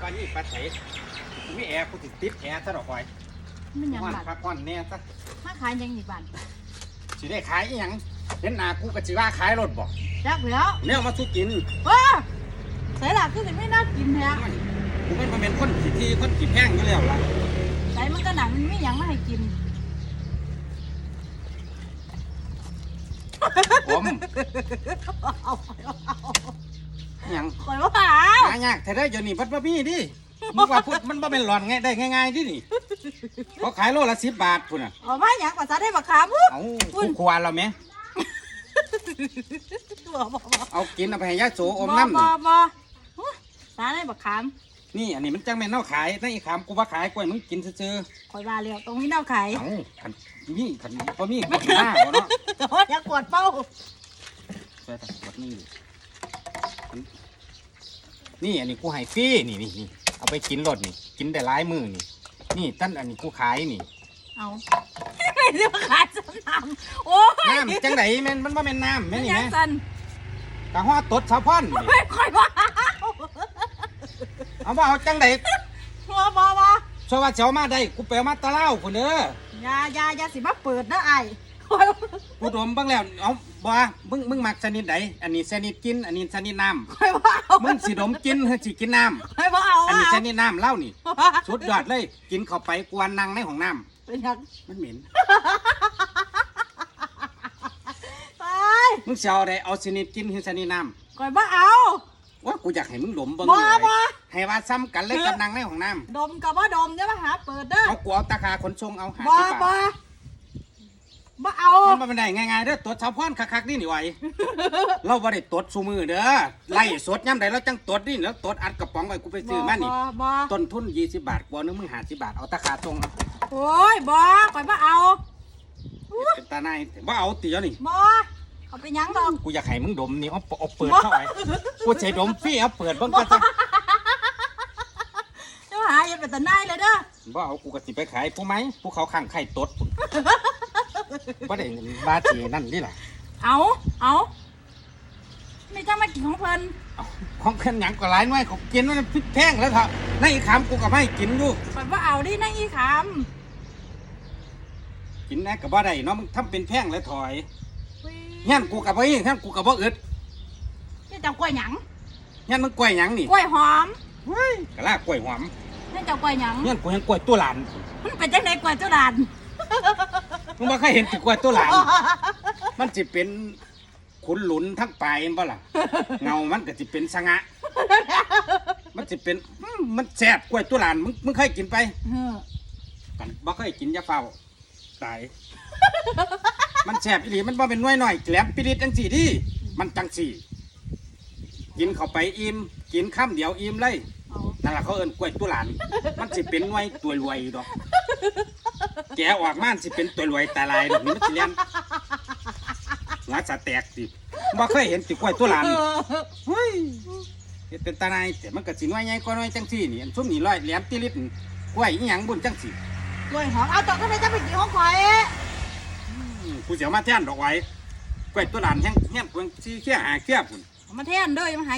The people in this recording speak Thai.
ปานนี้ปลาใสมีแอร์กูติดติดแอร์ซะดอกไว้มันหยังวันบัดพักผ่อนแน่ซะมาขายหยังอีกบัดสิได้ขายอีหยังเห็นหน้ากูก็สิว่าขายรถบ่จักแล้วเนี่ยมาสู้กินว้าใส่หลักคือสิไม่น่ากินแท้กูมันบ่เป็นคนขี้ที่คนขี้แพงอยู่แล้วล่ะใส่มันก็หนังมันไม่หยังมาให้กินผม เอา อิหยัง ข่อยว่าเปล่า หายาก แต่ได้เดี๋ยวนี้บัดบ่มีดิมึงว่าพูดมันบ่เป็นหลอนไงได้ง่ายๆดินี่เขาขายโลละ10บาทพุ่นน่ะเอามาหยังภาษาได้บักขามปุ๊บ เอ้ากูควรแล้วแหมบ่บ่บ่เอากินเอาไปให้ยาโสอมบ่น้ำบ่นี่บ่อุ๊ยภาษาได้บักขามนี่อันนี้มันจังแม่นเนาขายในอีขามกูว่าขายกล้วยมึงกินซื่อข่อยว่าแล้วตรงนี้เน่าไข่ๆเอ้าคันมีคันบ่มีกูสิหน้าบ่เนาะ แต่ว่าอยากกวดเป้า ช่วยตัดกดนี่อัน นี่อันนี้กูให้ฟรีนี่นี่นี่เอาไปกินรถนี่ กินได้หลายมือนี่ นี่ตั้นอันนี้กูขายนี่เอาไม่ได้มาขายสนามโอ้ยน้ำจังไดแม่นมันบ่แม่นน้ำแม่นนี่ยัแม่งสันกะฮอดตดสะพอนนี่ไม่ค่อยว่าเอาบ่เอาจังไดบ่บ่บ่สว่าเจ้ามาได้กูไปเอามาตะเล่าพุ่นเด้ออยาอยาอยาสิมาเปิดนะไอ้ข่ อยกูดมเบิ่งแล้วเอาบ่มึงมึงมักชนิดใดอันนี้ชนิดกิน อันนี้ชนิดน้ข่อยว่าเอาำมึงสิดมกินหรือสิกินน้ข่อยว่าเอาำอันนี้เอาชนิดน้ำเหล้านี่สุดยอดเลยกินเข้าไปกวนนั่งในห้องน้เป็นยังำมันเหม็นไปมึงสิเอาได้เอาชนิดกินหรือชนิดน้ข่อยว่าเอาำว่ากูอยากให้มึงดมเบิ่งบ่เลยบ่ให้ว่าซ้ำกันเลยกับนั่งในห้องน้ดมกับว่าดมจะมาหาเปิดเด้อำเอากูเอาตาคาขนชงเอาหาบ่สิบ บาบ่ทบ่เอา มันบ่เป็นได้ง่ายๆเด้อตรวจชาวพรคักๆนี่นี่ไหว เราบ่ได้ตรวจซูมือเด้อไล่สดย่ำใดเราจังตรวจนี่แล้วตรวจอัดกระป๋องไว้กูไปซื้อมานี่บ่บ่ ต้นทุน20บาทกว่านึงมึง50บาทเอาตาคาตรงเอาโอ้ยบ่ข่อยว่าเอาเป็นตาในายบ่เอาตีเอานี่ บ่เอาไปหยังดอก กูอยากให้มึงดมนี่เอาเอาเปิดเข้าไปกูใช้ดมฟรีเอาเปิดเบิ่งก็จะเจ้าหาอย่าเป็นตาหนายเลยเด้อบ่เอากูก็สิไปขายผู้ไหมผู้เขาข้างไข่ตดพุ่น บ่ได้บาตีนั่นนี่ล่ะเอา เอาไม่จ้ามากินของเพิ่นเอาของเพิ่นหยังก็หลายหน่วยเขากินมันพริกแพงแล้วเถอะในอีกคำกูก็ไม่ให้กินอยู่ข่อยว่าเอาดินั่งอีขามกินแน่ก็บ่ได้เนาะมึงทำเป็นแพงแล้วถอยอุ๊ยงั้นกูกับบ่อีงั้นกูกับบ่อึดนี่เจ้ากล้วยหยังงั้นมึงกล้วยหยังนี่กล้วยหอมเฮ้ยกะลากล้วยหอมนี่เจ้ากล้วยหยังงั้นกูยังกล้วยตัวหลานมันเป็นจังไดกล้วยเจ้าดาน มึงบ่เคยเห็นติกล้วยตัวหลานมันสิเป็นขุนหลุนทั้งปลายแม่นบ่ล่ะเงามันก็สิเป็นสงะ มันสิเป็นอืมมันแซ่บกล้วยตัวหลานมึงมึงเคยกินไปเออกันบ่เคยกินอยาเฝ้าตาย มันแซ่บอีหลีมันบ่เป็นหน้อยหน่อยแหลมปิริตจังสี่ดิมันจังสี่ กินเข้าไปอิ่มกินข้ามเดียวอิ่มเลยเอานั่นแหละเขาเอิ้นกล้วยตัวหลาน มันสิเป็นหน่วยตัวรวยอยู่ดอก แกะออกมามันสิเป็นตัวรวยตาลายดอกนี้มันสิเลียนหัวสะแตกสิบ่เคยเห็นสิกล้วยตัวหลานเอนี่อเฮ้ยเฮ็ดเป็นตาลายแต่มันก็สิหน่วยใหญ่กว่าหน่วยจังซี่นี่อันซุ่มนี่ร้อยแหลมติลิตนี่กล้วยอีหยังบุญจังซี่กล้วยหอมเอาเจ้าก็เลยจะไปกินของข่อยอืมกูสิเอามาแทนดอกไว้กล้วยตัวหลานแห้งแห้งเพิ่งสิเขี้ยหาเขี้ยพุ่นเอามาแทนเด้ออย่ามาหา